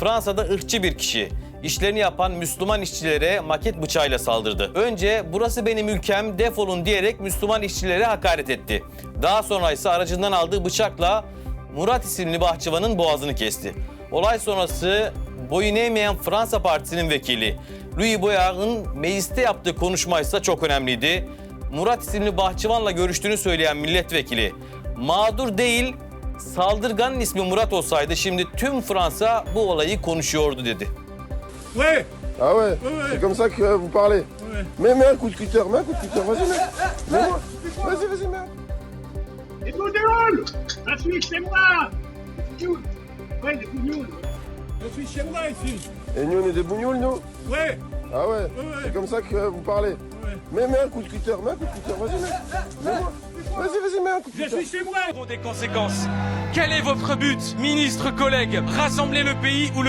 Fransa'da ırkçı bir kişi. İşlerini yapan Müslüman işçilere maket bıçağıyla saldırdı. Önce burası benim ülkem defolun diyerek Müslüman işçilere hakaret etti. Daha sonra ise aracından aldığı bıçakla Murat isimli bahçıvanın boğazını kesti. Olay sonrası boyun eğmeyen Fransa Partisi'nin vekili Louis Boyard'ın mecliste yaptığı konuşma ise çok önemliydi. Murat isimli bahçıvanla görüştüğünü söyleyen milletvekili mağdur değil saldırganın ismi Murat olsaydı şimdi tüm Fransa bu olayı konuşuyordu dedi. Ouais, Ah ouais, ouais. C'est comme ça que vous parlez ouais. Mais mets un coup de cutter, mets un coup de cutter, vas-y, mets. Mets-moi. Vas-y, vas-y, mets. Les bougnoules Je suis chez moi Ouais, bougnoules Je suis chez moi ici Et nous, on est des bougnoules, nous Ouais, Ah ouais, ouais. C'est comme ça que vous parlez ouais. Mais mets un coup de cutter, mets un coup de cutter, vas-y, mets. Mets-moi. Je suis chez moi. Des conséquences? Quel est votre but, ministre collègue? Rassembler le pays ou le